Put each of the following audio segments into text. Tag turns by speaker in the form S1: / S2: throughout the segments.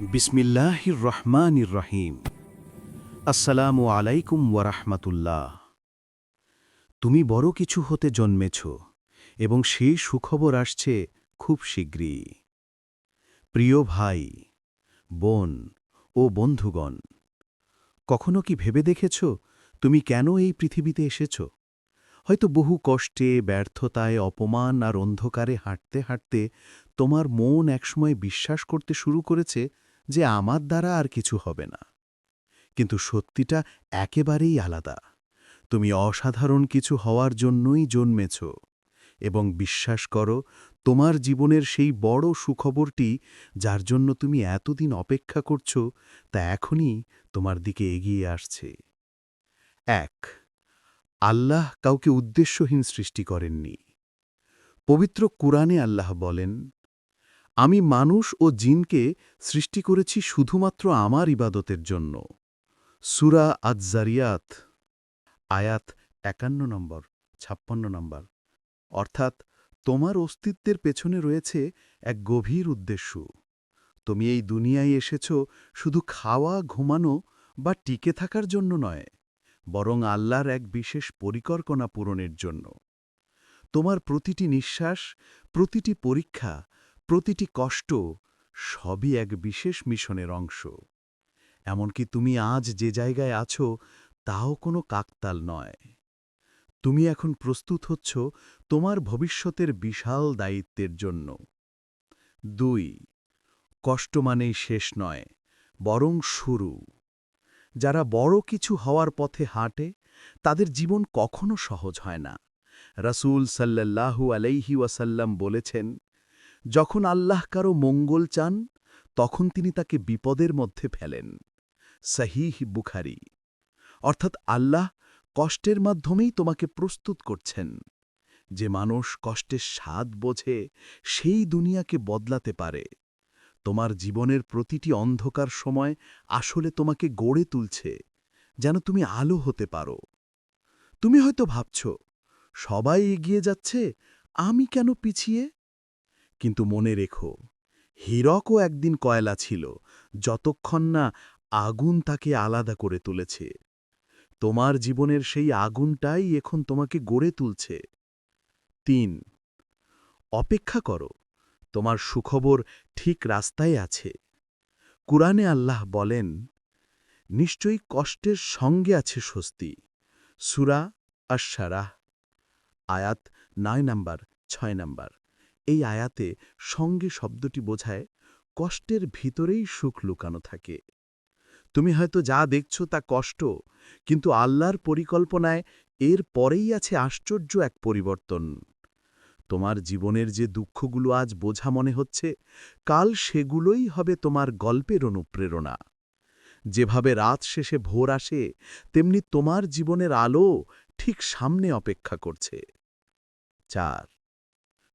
S1: বিসমিল্লাহির রহমানির রহিম। আসসালামু আলাইকুম ওয়ারাহমাতুল্লাহ। তুমি বড় কিছু হতে জন্মেছ এবং সেই সুখবর আসছে খুব শীঘ্রই। প্রিয় ভাই, বোন ও বন্ধুগণ, কখনো কি ভেবে দেখেছ তুমি কেন এই পৃথিবীতে এসেছ? হয়তো বহু কষ্টে, ব্যর্থতায়, অপমান আর অন্ধকারে হাঁটতে হাঁটতে তোমার মন একসময় বিশ্বাস করতে শুরু করেছে যে আমার দ্বারা আর কিছু হবে না। কিন্তু সত্যিটা একেবারেই আলাদা। তুমি অসাধারণ কিছু হওয়ার জন্যই জন্মেছ এবং বিশ্বাস করো, তোমার জীবনের সেই বড় সুখবরটি যার জন্য তুমি এতদিন অপেক্ষা করছ, তা এখনই তোমার দিকে এগিয়ে আসছে। এক, আল্লাহ কাউকে উদ্দেশ্যহীন সৃষ্টি করেননি। পবিত্র কুরআনে আল্লাহ বলেন আমি মানুষ ও জিনকে সৃষ্টি করেছি শুধুমাত্র আমার ইবাদতের জন্য। সুরা আজজারিয়াত, আয়াত একান্ন নম্বর, ছাপ্পান্ন নম্বর। অর্থাৎ, তোমার অস্তিত্বের পেছনে রয়েছে এক গভীর উদ্দেশ্য। তুমি এই দুনিয়ায় এসেছ শুধু খাওয়া, ঘুমানো বা টিকে থাকার জন্য নয়, বরং আল্লাহর এক বিশেষ পরিকল্পনা পূরণের জন্য। তোমার প্রতিটি নিঃশ্বাস, প্রতিটি পরীক্ষা প্রতিটি কষ্ট সবই এক বিশেষ মিশনের অংশ। এমনকি তুমি আজ যে জায়গায় আছো, তাও কোনো কাকতাল নয়। তুমি এখন প্রস্তুত হচ্ছ তোমার ভবিষ্যতের বিশাল দায়িত্বের জন্য। দুই, কষ্ট মানেই শেষ নয়, বরং শুরু। যারা বড় কিছু হওয়ার পথে হাঁটে, তাদের জীবন কখনো সহজ হয় না। রাসূল সাল্লাল্লাহু আলাইহি ওয়াসাল্লাম বলেছেন যখন আল্লাহ কারও মঙ্গল চান, তখন তিনি তাকে বিপদের মধ্যে ফেলেন। সহিহ বুখারি। অর্থাৎ আল্লাহ কষ্টের মাধ্যমেই তোমাকে প্রস্তুত করছেন। যে মানুষ কষ্টের স্বাদ বোঝে, সেই দুনিয়াকে বদলাতে পারে। তোমার জীবনের প্রতিটি অন্ধকার সময় আসলে তোমাকে গড়ে তুলছে, যেন তুমি আলো হতে পারো। তুমি হয়তো ভাবছ, সবাই এগিয়ে যাচ্ছে, আমি কেন পিছিয়ে? কিন্তু মনে রেখো, হীরকও একদিন কয়লা ছিল, যতক্ষণ না আগুন তাকে আলাদা করে তুলেছে। তোমার জীবনের সেই আগুনটাই এখন তোমাকে গড়ে তুলছে। তিন, অপেক্ষা করো, তোমার সুখবর ঠিক রাস্তায় আছে। কুরআনে আল্লাহ বলেন, নিশ্চয়ই কষ্টের সঙ্গে আছে স্বস্তি। সুরা আশারাহ আয়াত নয় নাম্বার, ছয় নাম্বার। এই আয়াতে সঙ্গে শব্দটি বোঝায়, কষ্টের ভিতরেই সুখ লুকানো থাকে। তুমি হয়তো যা দেখছ তা কষ্ট, কিন্তু আল্লাহর পরিকল্পনায় এর পরেই আছে আশ্চর্য এক পরিবর্তন। তোমার জীবনের যে দুঃখগুলো আজ বোঝা মনে হচ্ছে, কাল সেগুলোই হবে তোমার গল্পের অনুপ্রেরণা। যেভাবে রাত শেষে ভোর আসে, তেমনি তোমার জীবনের আলো ঠিক সামনে অপেক্ষা করছে। চার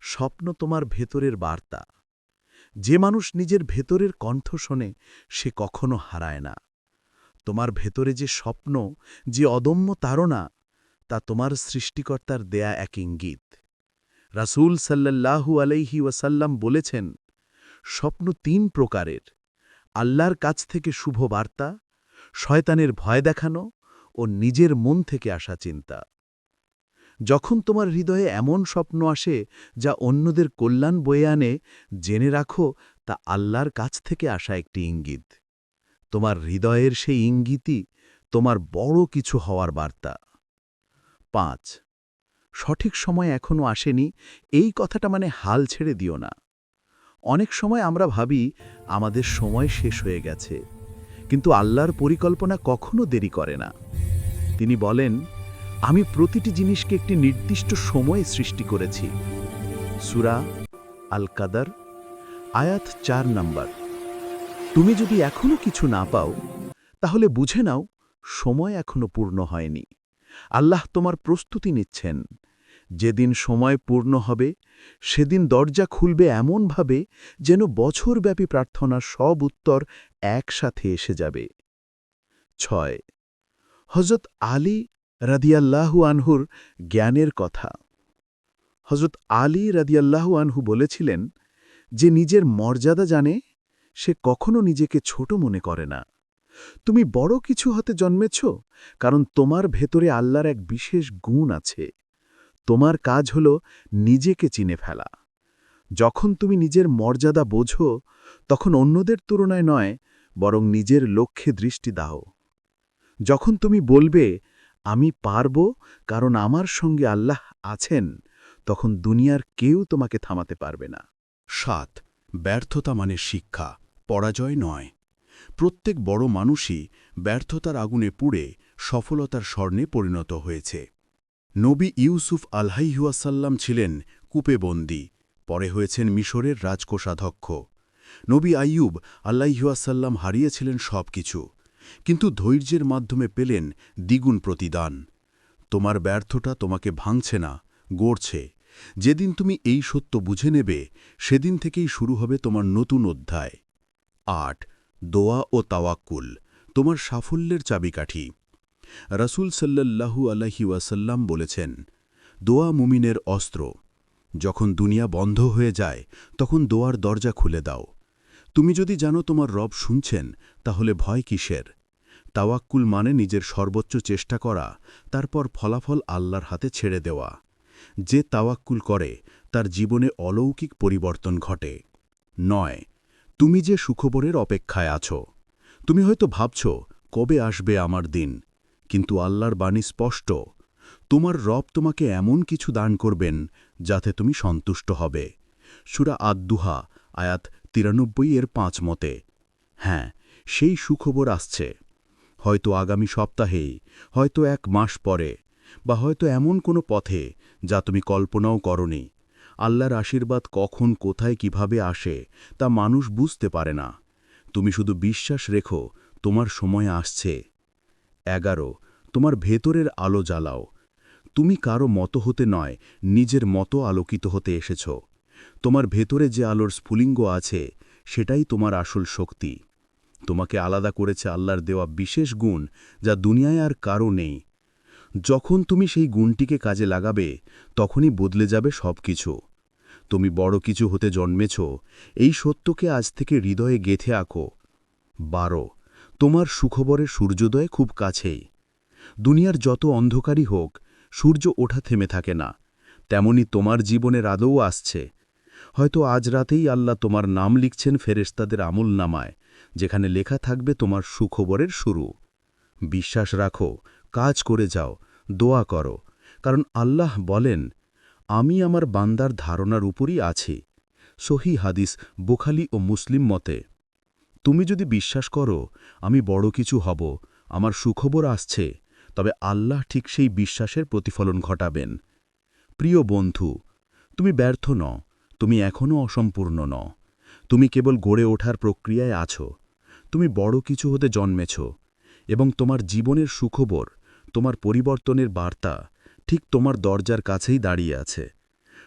S1: স্বপ্ন তোমার ভেতরের বার্তা। যে মানুষ নিজের ভেতরের কণ্ঠ শোনে, সে কখনো হারায় না। তোমার ভেতরে যে স্বপ্ন, যে অদম্য তাড়না, তা তোমার সৃষ্টিকর্তার দেয়া এক ইঙ্গিত। রাসূল সাল্লাল্লাহু আলাইহি ওয়াসাল্লাম বলেছেন, স্বপ্ন তিন প্রকারের। আল্লাহর কাছ থেকে শুভ বার্তা, শয়তানের ভয় দেখানো ও নিজের মন থেকে আসা চিন্তা। যখন তোমার হৃদয়ে এমন স্বপ্ন আসে যা অন্যদের কল্যাণ বয়ে আনে, জেনে রাখো, তা আল্লাহর কাছ থেকে আসা একটি ইঙ্গিত। তোমার হৃদয়ের সেই ইঙ্গিতই তোমার বড় কিছু হওয়ার বার্তা। পাঁচ, সঠিক সময় এখনও আসেনি, এই কথাটা মানে হাল ছেড়ে দিও না। অনেক সময় আমরা ভাবি, আমাদের সময় শেষ হয়ে গেছে, কিন্তু আল্লাহর পরিকল্পনা কখনো দেরি করে না। তিনি বলেন আমি প্রতিটি জিনিসকে একটি নির্দিষ্ট সময়ে সৃষ্টি করেছি। সুরা আল কাদার আয়াত চার নাম্বার। তুমি যদি এখনও কিছু না পাও, তাহলে বুঝে নাও, সময় এখনও পূর্ণ হয়নি। আল্লাহ তোমার প্রস্তুতি নিচ্ছেন। যেদিন সময় পূর্ণ হবে, সেদিন দরজা খুলবে এমনভাবে যেন বছরব্যাপী প্রার্থনার সব উত্তর একসাথে এসে যাবে। ছয়। হজরত আলী রাদিয়াল্লাহু আনহুর জ্ঞানের কথা। হজরত আলী রাদিয়াল্লাহু আনহু বলেছিলেন যে, নিজের মর্যাদা জানে, সে কখনো নিজেকে ছোট মনে করে না। তুমি বড় কিছু হতে জন্মেছ, কারণ তোমার ভেতরে আল্লাহর এক বিশেষ গুণ আছে। তোমার কাজ হল নিজেকে চিনে ফেলা। যখন তুমি নিজের মর্যাদা বোঝো, তখন অন্যদের তুলনায় নয়, বরং নিজের লক্ষ্যে দৃষ্টি দাও। যখন তুমি বলবে আমি পারব কারণ আমার সঙ্গে আল্লাহ আছেন, তখন দুনিয়ার কেউ তোমাকে থামাতে পারবে না।
S2: সাত, ব্যর্থতা মানে শিক্ষা, পরাজয় নয়। প্রত্যেক বড় মানুষই ব্যর্থতার আগুনে পুড়ে সফলতার স্বর্ণে পরিণত হয়েছে। নবী ইউসুফ আলহাইহুয়াসাল্লাম ছিলেন কূপেবন্দী পরে হয়েছেন মিশরের রাজকোষাধ্যক্ষ। নবী আইয়ুব আল্লাইহুয়াসাল্লাম হারিয়েছিলেন সব কিছু কিন্তু ধৈর্যের মাধ্যমে পেলেন দ্বিগুণ প্রতিদান। তোমার ব্যর্থতা তোমাকে ভাঙছে না, গড়ছে। যেদিন তুমি এই সত্য বুঝে নেবে, সেদিন থেকেই শুরু হবে তোমার নতুন অধ্যায়। আট, দোয়া ও তাওয়াক্কুল, তোমার সাফল্যের চাবিকাঠি। রাসূল সাল্লাল্লাহু আলহি ওয়াসাল্লাম বলেছেন, দোয়া মুমিনের অস্ত্র। যখন দুনিয়া বন্ধ হয়ে যায়, তখন দোয়ার দরজা খুলে দাও। তুমি যদি জানো তোমার রব শুনছেন, তাহলে ভয় কিসের? তাওয়াক্কুল মানে নিজের সর্বোচ্চ চেষ্টা করা, তারপর ফলাফল আল্লাহর হাতে ছেড়ে দেওয়া। যে তাওয়াক্কুল করে, তার জীবনে অলৌকিক পরিবর্তন ঘটে। নয়, তুমি যে সুখবরের অপেক্ষায় আছো। তুমি হয়তো ভাবছ, কবে আসবে আমার দিন? কিন্তু আল্লাহর বাণী স্পষ্ট। তোমার রব তোমাকে এমন কিছু দান করবেন, যাতে তুমি সন্তুষ্ট হবে। সুরা আদুহা আয়াত তিরানব্বই এর পাঁচ মতে। হ্যাঁ সেই সুখবর আসছে। হয়তো আগামী সপ্তাহেই হয়তো এক মাস পরে, বা হয়তো এমন কোনো পথে যা তুমি কল্পনাও করনি। আল্লাহর আশীর্বাদ কখন কোথায় কীভাবে আসে তা মানুষ বুঝতে পারে না। তুমি শুধু বিশ্বাস রেখো, তোমার সময় আসছে। এগারো, তোমার ভেতরের আলো জ্বালাও। তুমি কারও মতো হতে নয়, নিজের মতো আলোকিত হতে এসেছ। তোমার ভেতরে যে আলোর স্ফুলিঙ্গ আছে, সেটাই তোমার আসল শক্তি। তোমাকে আলাদা করেছে আল্লাহর দেওয়া বিশেষ গুণ, যা দুনিয়ায় আর কারও নেই। যখন তুমি সেই গুণটিকে কাজে লাগাবে, তখনই বদলে যাবে সব কিছু তুমি বড় কিছু হতে জন্মেছ, এই সত্যকে আজ থেকে হৃদয়ে গেথে আঁকো। বারো, তোমার সুখবরের সূর্যোদয় খুব কাছেই। দুনিয়ার যত অন্ধকারই হোক, সূর্য ওঠা থেমে থাকে না। তেমনি তোমার জীবনের আদৌ আসছে। হয়তো আজ রাতেই আল্লাহ তোমার নাম লিখছেন ফেরেস্তাদের আমল নামায় যেখানে লেখা থাকবে তোমার সুখবরের শুরু। বিশ্বাস রাখো, কাজ করে যাও, দোয়া করো। কারণ আল্লাহ বলেন, আমি আমার বান্দার ধারণার উপরই আছি। সহি হাদিস বোখালি ও মুসলিম মতে। তুমি যদি বিশ্বাস করো, আমি বড় কিছু হব, আমার সুখবর আসছে, তবে আল্লাহ ঠিক সেই বিশ্বাসের প্রতিফলন ঘটাবেন। প্রিয় বন্ধু, তুমি ব্যর্থ ন তুমি এখনও অসম্পূর্ণ ন তুমি কেবল গড়ে ওঠার প্রক্রিয়ায় আছো। তুমি বড় কিছু হতে জন্মেছ, এবং তোমার জীবনের সুখবর, তোমার পরিবর্তনের বার্তা ঠিক তোমার দরজার কাছেই দাঁড়িয়ে আছে।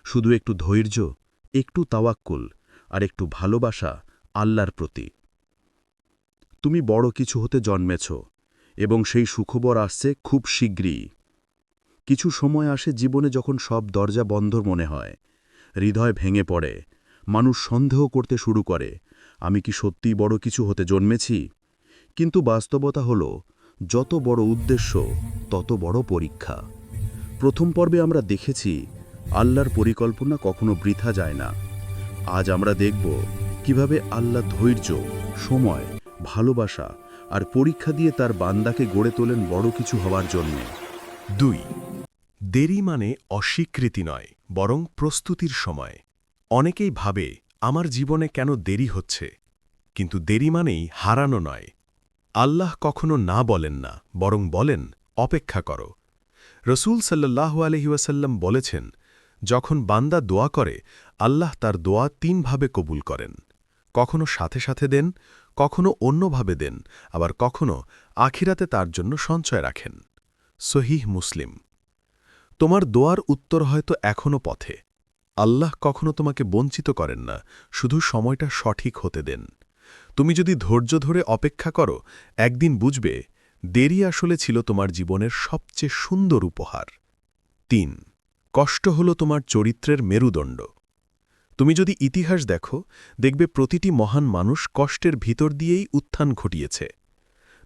S2: শুধু একটু ধৈর্য, একটু তাওয়াক্কুল, আর একটু ভালোবাসা আল্লাহর প্রতি। তুমি বড় কিছু হতে জন্মেছ, এবং সেই সুখবর আসছে খুব শীঘ্রই। কিছু সময় আসে জীবনে যখন সব দরজা বন্ধ মনে হয়, হৃদয় ভেঙে পড়ে, মানুষ সন্দেহ করতে শুরু করে আমি কি সত্যিই বড় কিছু হতে জন্মেছি? কিন্তু বাস্তবতা হল, যত বড় উদ্দেশ্য, তত বড় পরীক্ষা। প্রথম পর্বে আমরা দেখেছি, আল্লাহর পরিকল্পনা কখনো বৃথা যায় না। আজ আমরা দেখব, কীভাবে আল্লাহ ধৈর্য, সময়, ভালোবাসা আর পরীক্ষা দিয়ে তার বান্দাকে গড়ে তোলেন বড় কিছু হওয়ার জন্য।
S3: দুই, দেরি মানে অস্বীকৃতি নয়, বরং প্রস্তুতির সময়। অনেকেই ভাবে আমার জীবনে কেন দেরি হচ্ছে? কিন্তু দেরি মানেই হারানো নয়। আল্লাহ কখনো না বলেন না, বরং বলেন, অপেক্ষা করো। রসুল সাল্লাহু আলহিউসাল্লাম বলেছেন, যখন বান্দা দোয়া করে, আল্লাহ তার দোয়া তিনভাবে কবুল করেন। কখনো সাথে সাথে দেন, কখনো অন্যভাবে দেন, আবার কখনো আখিরাতে তার জন্য সঞ্চয় রাখেন। সহিহ মুসলিম। তোমার দোয়ার উত্তর হয়তো এখনও পথে। আল্লাহ কখনো তোমাকে বঞ্চিত করেন না, শুধু সময়টা সঠিক হতে দেন। তুমি যদি ধৈর্য ধরে অপেক্ষা করো, একদিন বুঝবে, দেরি আসলে ছিল তোমার জীবনের সবচেয়ে সুন্দর উপহার। তিন, কষ্ট হল তোমার চরিত্রের মেরুদণ্ড। তুমি যদি ইতিহাস দেখো, দেখবে প্রতিটি মহান মানুষ কষ্টের ভিতর দিয়েই উত্থান ঘটিয়েছে।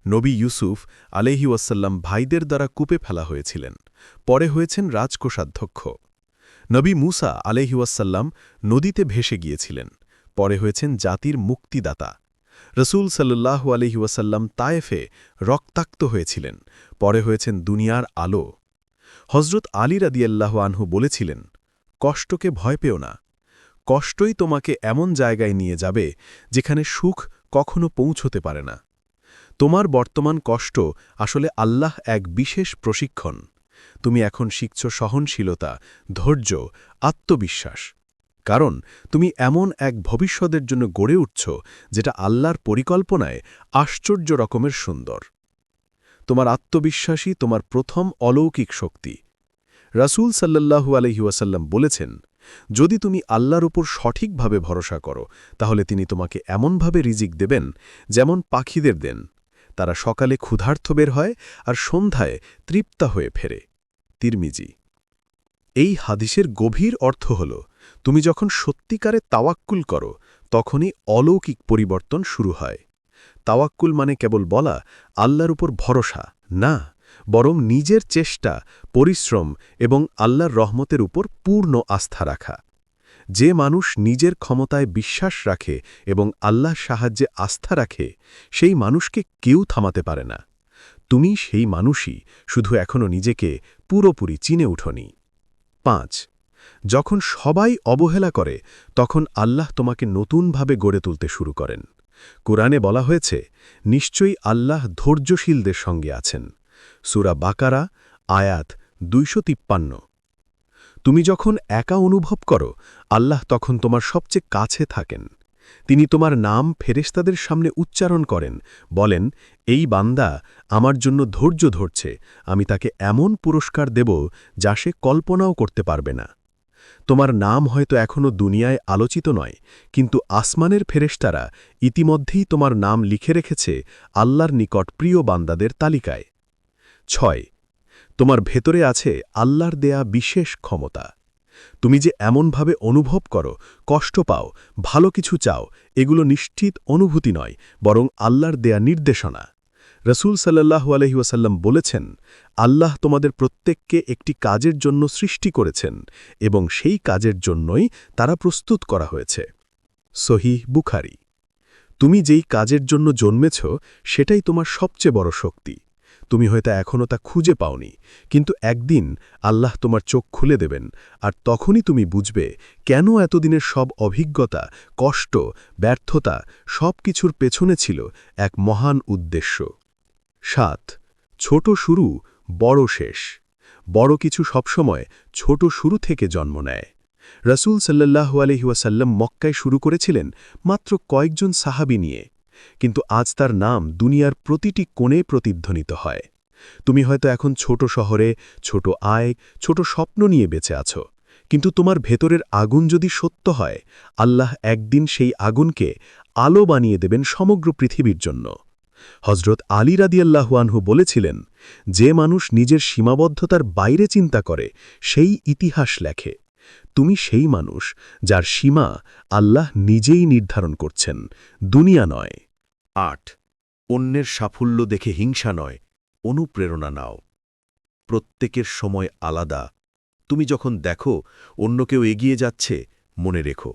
S3: নবী ইউসুফ আলেহি ওয়াসাল্লাম ভাইদের দ্বারা কূপে ফেলা হয়েছিলেন, পরে হয়েছেন রাজকোষাধ্যক্ষ। নবী মুসা আলেহি ওয়াসাল্লাম নদীতে ভেসে গিয়েছিলেন। পরে হয়েছেন জাতির মুক্তিদাতা। রসুল সাল্লাহ আলহি ওয়াসাল্লাম তায়েফে রক্তাক্ত হয়েছিলেন। পরে হয়েছেন দুনিয়ার আলো। হজরত আলী রাদিয়াল্লাহ আনহু বলেছিলেন, কষ্টকে ভয় পেও না। কষ্টই তোমাকে এমন জায়গায় নিয়ে যাবে যেখানে সুখ কখনো পৌঁছতে পারে না। তোমার বর্তমান কষ্ট আসলে আল্লাহ এক বিশেষ প্রশিক্ষণ। তুমি এখন শিখছ সহনশীলতা, ধৈর্য, আত্মবিশ্বাস। কারণ তুমি এমন এক ভবিষ্যতের জন্য গড়ে উঠছ যেটা আল্লাহর পরিকল্পনায় আশ্চর্য রকমের সুন্দর। তোমার আত্মবিশ্বাসই তোমার প্রথম অলৌকিক শক্তি। রাসূল সাল্লাল্লাহু আলহিউসাল্লাম বলেছেন, যদি তুমি আল্লাহর উপর সঠিকভাবে ভরসা করো, তাহলে তিনি তোমাকে এমনভাবে রিজিক দেবেন যেমন পাখিদের দেন। তারা সকালে ক্ষুধার্থ বের হয় আর সন্ধ্যায় তৃপ্তা হয়ে ফেরে। তিরমিজি। এই হাদিসের গভীর অর্থ হল, তুমি যখন সত্যিকারে তাওয়াক্কুল করো, তখনই অলৌকিক পরিবর্তন শুরু হয়। তাওয়াক্কুল মানে কেবল বলা, আল্লাহর উপর ভরসা, না, বরং নিজের চেষ্টা, পরিশ্রম এবং আল্লাহর রহমতের উপর পূর্ণ আস্থা রাখা। যে মানুষ নিজের ক্ষমতায় বিশ্বাস রাখে এবং আল্লাহর সাহায্যে আস্থা রাখে, সেই মানুষকে কেউ থামাতে পারে না। তুমি সেই মানুষই শুধু এখনও নিজেকে পুরোপুরি চিনে উঠনি। পাঁচ, যখন সবাই অবহেলা করে, তখন আল্লাহ তোমাকে নতুনভাবে গড়ে তুলতে শুরু করেন। কোরআনে বলা হয়েছে, নিশ্চয়ই আল্লাহ ধৈর্যশীলদের সঙ্গে আছেন। সুরা বাকারা, আয়াত দুইশো তিপ্পান্ন। তুমি যখন একা অনুভব করো, আল্লাহ তখন তোমার সবচেয়ে কাছে থাকেন। তিনি তোমার নাম ফেরেস্তাদের সামনে উচ্চারণ করেন, বলেন, এই বান্দা আমার জন্য ধৈর্য ধরছে, আমি তাকে এমন পুরস্কার দেব যা সে কল্পনাও করতে পারবে না। তোমার নাম হয়তো এখনও দুনিয়ায় আলোচিত নয়, কিন্তু আসমানের ফেরেশতারা ইতিমধ্যেই তোমার নাম লিখে রেখেছে আল্লাহর নিকট প্রিয় বান্দাদের তালিকায়। ছয়, তোমার ভেতরে আছে আল্লাহর দেয়া বিশেষ ক্ষমতা। তুমি যে এমনভাবে অনুভব করো, কষ্ট পাও, ভালো কিছু চাও, এগুলো নিশ্চিত অনুভূতি নয়, বরং আল্লাহর দেয়া নির্দেশনা। রসুল সাল্লাহু আলহিউসাল্লাম বলেছেন, আল্লাহ তোমাদের প্রত্যেককে একটি কাজের জন্য সৃষ্টি করেছেন, এবং সেই কাজের জন্যই তারা প্রস্তুত করা হয়েছে। সহি বুখারি। তুমি যেই কাজের জন্য জন্মেছ, সেটাই তোমার সবচেয়ে বড় শক্তি। তুমি হয়তো এখনও তা খুঁজে পাওনি, কিন্তু একদিন আল্লাহ তোমার চোখ খুলে দেবেন আর তখনই তুমি বুঝবে কেন এতদিনের সব অভিজ্ঞতা, কষ্ট, ব্যর্থতা সব কিছুর পেছনে ছিল এক মহান উদ্দেশ্য। সাত, ছোট শুরু বড় শেষ। বড় কিছু সবসময় ছোট শুরু থেকে জন্ম নেয়। রসুল সাল্লাহু আলহিউসাল্লাম মক্কায় শুরু করেছিলেন মাত্র কয়েকজন সাহাবি নিয়ে। কিন্তু আজ তার নাম দুনিয়ার প্রতিটি কোণে প্রতিধ্বনিত হয়। তুমি হয়তো এখন ছোট শহরে, ছোট আয়, ছোট স্বপ্ন নিয়ে বেঁচে আছো। কিন্তু তোমার ভেতরের আগুন যদি সত্য হয়, আল্লাহ একদিন সেই আগুনকে আলো বানিয়ে দেবেন সমগ্র পৃথিবীর জন্য। হজরত আলী রাদিয়াল্লাহুয়ানহু বলেছিলেন, যে মানুষ নিজের সীমাবদ্ধতার বাইরে চিন্তা করে, সেই ইতিহাস লেখে। তুমি সেই মানুষ যার সীমা আল্লাহ নিজেই নির্ধারণ করছেন, দুনিয়া নয়।
S2: আট, অন্যের সাফল্য দেখে হিংসা নয়, অনুপ্রেরণা নাও। প্রত্যেকের সময় আলাদা। তুমি যখন দেখো, অন্য কেউ এগিয়ে যাচ্ছে, মনে রেখো,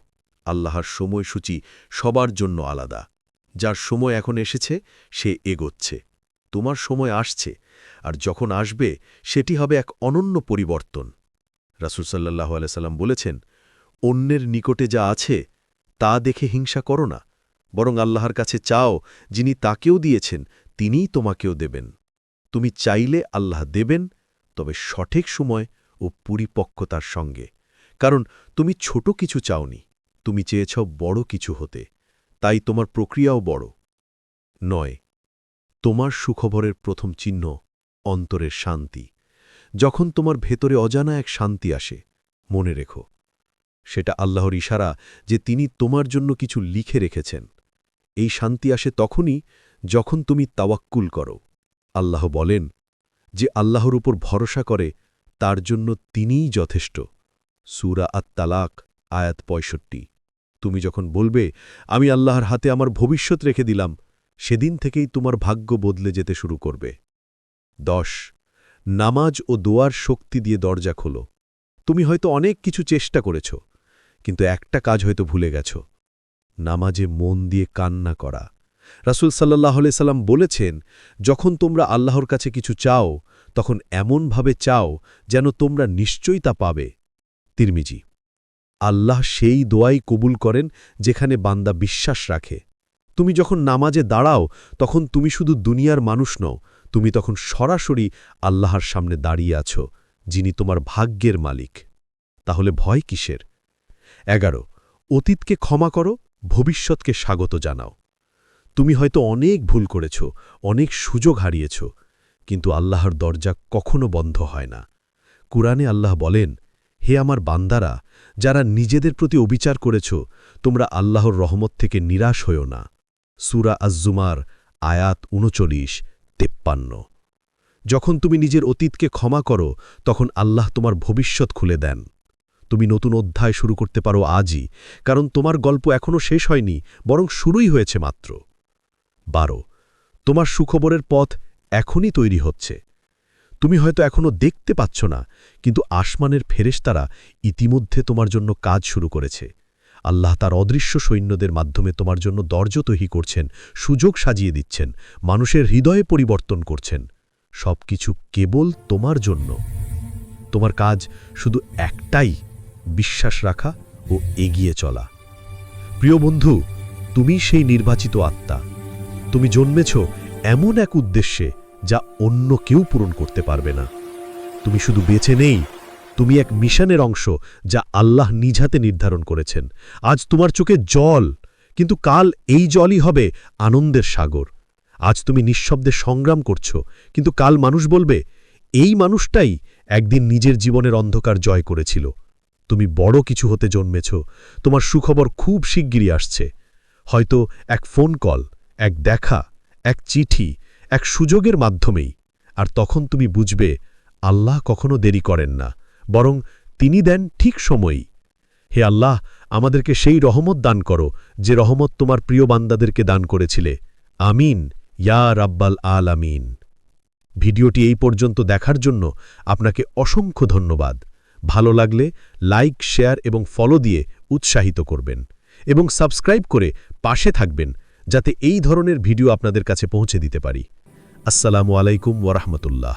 S2: আল্লাহর সময়সূচি সবার জন্য আলাদা। যার সময় এখন এসেছে, সে এগোচ্ছে। তোমার সময় আসছে, আর যখন আসবে, সেটি হবে এক অনন্য পরিবর্তন। রাসুল সাল্লাহ আলাইসাল্লাম বলেছেন, অন্যের নিকটে যা আছে, তা দেখে হিংসা করো না। বরং আল্লাহর কাছে চাও যিনি তাকেও দিয়েছেন, তিনিই তোমাকেও দেবেন। তুমি চাইলে আল্লাহ দেবেন, তবে সঠিক সময় ও পরিপক্কতার সঙ্গে। কারণ তুমি ছোট কিছু চাওনি, তুমি চেয়েছ বড় কিছু হতে, তাই তোমার প্রক্রিয়াও বড়। নয়, তোমার সুখবরের প্রথম চিহ্ন অন্তরের শান্তি। যখন তোমার ভেতরে অজানা এক শান্তি আসে, মনে রেখো, সেটা আল্লাহর ইশারা যে তিনি তোমার জন্য কিছু লিখে রেখেছেন। এই শান্তি আসে তখনই যখন তুমি তাওয়াক্কুল করো। আল্লাহ বলেন যে আল্লাহর উপর ভরসা করে, তার জন্য তিনিই যথেষ্ট। সুরা আত তালাক
S3: আয়াত পঁয়ষট্টি। তুমি যখন বলবে, আমি আল্লাহর হাতে আমার ভবিষ্যৎ রেখে দিলাম, সেদিন থেকেই তোমার ভাগ্য বদলে যেতে শুরু করবে। দশ। নামাজ ও দোয়ার শক্তি দিয়ে দরজা খোলো। তুমি হয়তো অনেক কিছু চেষ্টা করেছ, কিন্তু একটা কাজ হয়তো ভুলে গেছ। নামাজে মন দিয়ে কান্না করা। রাসুল সাল্লাহ সাল্লাম বলেছেন, যখন তোমরা আল্লাহর কাছে কিছু চাও, তখন এমনভাবে চাও যেন তোমরা নিশ্চয়ই তা পাবে। তিরমিজি, আল্লাহ সেই দোয়াই কবুল করেন যেখানে বান্দা বিশ্বাস রাখে। তুমি যখন নামাজে দাঁড়াও, তখন তুমি শুধু দুনিয়ার মানুষ নও, তুমি তখন সরাসরি আল্লাহর সামনে দাঁড়িয়ে আছো, যিনি তোমার ভাগ্যের মালিক। তাহলে ভয় কিসের? এগারো, অতীতকে ক্ষমা করো ভবিষ্যৎকে স্বাগত জানাও। তুমি হয়তো অনেক ভুল করেছ, অনেক সুযোগ হারিয়েছ, কিন্তু আল্লাহর দরজা কখনো বন্ধ হয় না। কুরআনে আল্লাহ বলেন, হে আমার বান্দারা, যারা নিজেদের প্রতি অবিচার করেছ, তোমরা আল্লাহর রহমত থেকে নিরাশ হও না। সুরা আজ্জুমার আয়াত উনচল্লিশ, তেপ্পান্ন। যখন তুমি নিজের অতীতকে ক্ষমা করো, তখন আল্লাহ তোমার ভবিষ্যৎ খুলে দেন। তুমি নতুন অধ্যায় শুরু করতে পারো আজই, কারণ তোমার গল্প এখনও শেষ হয়নি, বরং শুরুই হয়েছে মাত্র। বারো, তোমার সুখবরের পথ এখনই তৈরি হচ্ছে। তুমি হয়তো এখনও দেখতে পাচ্ছ না, কিন্তু আসমানের ফেরেশতারা ইতিমধ্যে তোমার জন্য কাজ শুরু করেছে। আল্লাহ তার অদৃশ্য সৈন্যদের মাধ্যমে তোমার জন্য দরজ তৈরি করছেন, সুযোগ সাজিয়ে দিচ্ছেন, মানুষের হৃদয়ে পরিবর্তন করছেন। সব কিছু কেবল তোমার জন্য। তোমার কাজ শুধু একটাই বিশ্বাস রাখা ও এগিয়ে চলা। প্রিয় বন্ধু তুমি সেই নির্বাচিত আত্মা। তুমি জন্মেছ এমন এক উদ্দেশ্যে যা অন্য কেউ পূরণ করতে পারবে না। তুমি শুধু বেছে নেই, তুমি এক মিশনের অংশ যা আল্লাহ নিজাতে নির্ধারণ করেছেন। আজ তোমার চোখে জল, কিন্তু কাল এই জলই হবে আনন্দের সাগর। আজ তুমি নিঃশব্দে সংগ্রাম করছ, কিন্তু কাল মানুষ বলবে, এই মানুষটাই একদিন নিজের জীবনের অন্ধকার জয় করেছিল। তুমি বড় কিছু হতে জন্মেছ। তোমার সুখবর খুব শিগগিরই আসছে। হয়তো এক ফোন কল, এক দেখা, এক চিঠি, এক সুযোগের মাধ্যমেই। আর তখন তুমি বুঝবে, আল্লাহ কখনো দেরি করেন না, বরং তিনি দেন ঠিক সময়ই। হে আল্লাহ, আমাদেরকে সেই রহমত দান করো, যে রহমত তোমার প্রিয় বান্দাদেরকে দান করেছিলে। আমিন, ইয়া রাব্বাল আল আমিন ভিডিওটি এই পর্যন্ত দেখার জন্য আপনাকে অসংখ্য ধন্যবাদ। ভালো লাগলে লাইক, শেয়ার এবং ফলো দিয়ে উৎসাহিত করবেন এবং সাবস্ক্রাইব করে পাশে থাকবেন যাতে এই ধরনের ভিডিও আপনাদের কাছে পৌঁছে দিতে পারি। আসসালামু আলাইকুম ওরহমতুল্লাহ